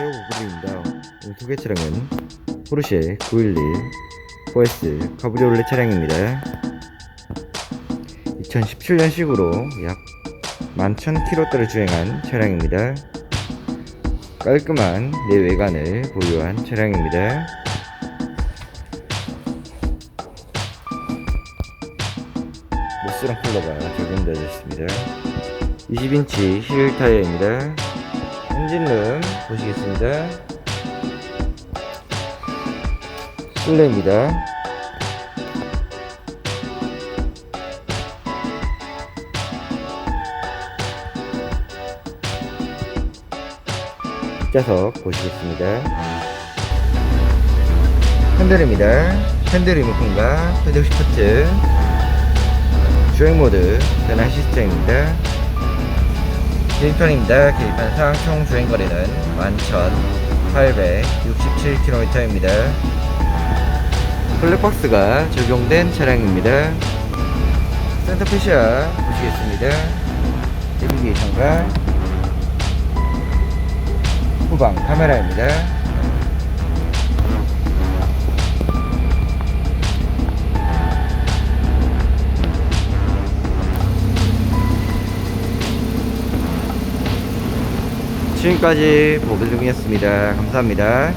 안녕하세요 고글입니다. 오늘 소개 차량은 포르쉐 911 4S 카브리올레 차량입니다. 2017년식으로 약 11,000km를 주행한 차량입니다. 깔끔한 내외관을 보유한 차량입니다. 모스랑 컬러가 적용되어 있습니다. 20인치 힐 타이어입니다 엔진룸 보시겠습니다. 실내입니다. 뒷좌석 보시겠습니다. 핸들입니다. 핸들 리모컨과 패드 시프트 주행 모드 변환 시스템입니다. 계기판입니다. 계기판상 총 주행거리는 11,867km입니다. 블랙박스가 적용된 차량입니다. 센터페시아 보시겠습니다. 내비게이션과 후방 카메라입니다. 지금까지 보글lum이었습니다. 감사합니다.